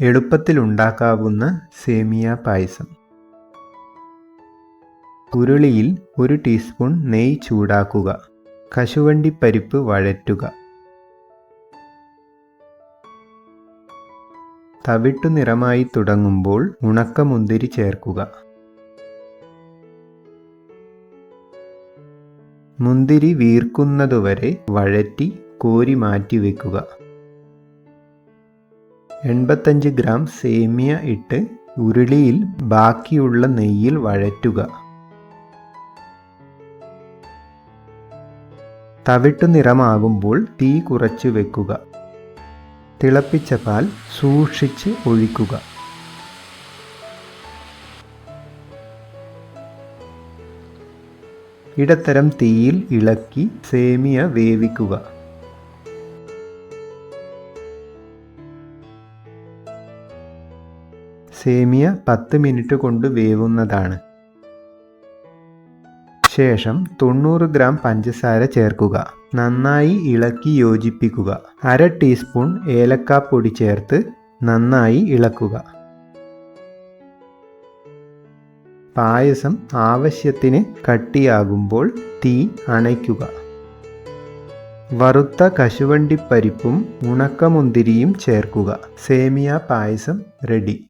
എളുപ്പത്തിലുണ്ടാക്കാവുന്ന സേമിയ പായസം. ഉരുളിയിൽ ഒരു ടീസ്പൂൺ നെയ് ചൂടാക്കുക. കശുവണ്ടി പരിപ്പ് വഴറ്റുക. തവിട്ടു നിറമായി തുടങ്ങുമ്പോൾ ഉണക്കമുന്തിരി ചേർക്കുക. മുന്തിരി വീർക്കുന്നതുവരെ വഴറ്റി കോരി മാറ്റി വെക്കുക. എൺപത്തഞ്ച് ഗ്രാം സേമിയ ഇട്ട് ഉരുളിയിൽ ബാക്കിയുള്ള നെയ്യിൽ വഴറ്റുക. തവിട്ടു നിറമാകുമ്പോൾ തീ കുറച്ച് വെക്കുക. തിളപ്പിച്ച പാൽ സൂക്ഷിച്ച് ഒഴിക്കുക. ഇടത്തരം തീയിൽ ഇളക്കി സേമിയ വേവിക്കുക. സേമിയ പത്ത് മിനിറ്റ് കൊണ്ട് വേവുന്നതാണ്. ശേഷം തൊണ്ണൂറ് ഗ്രാം പഞ്ചസാര ചേർക്കുക. നന്നായി ഇളക്കി യോജിപ്പിക്കുക. അര ടീസ്പൂൺ ഏലക്കാപ്പൊടി ചേർത്ത് നന്നായി ഇളക്കുക. പായസം ആവശ്യത്തിന് കട്ടിയാകുമ്പോൾ തീ അണയ്ക്കുക. വറുത്ത കശുവണ്ടിപ്പരിപ്പും ഉണക്കമുന്തിരിയും ചേർക്കുക. സേമിയ പായസം റെഡി.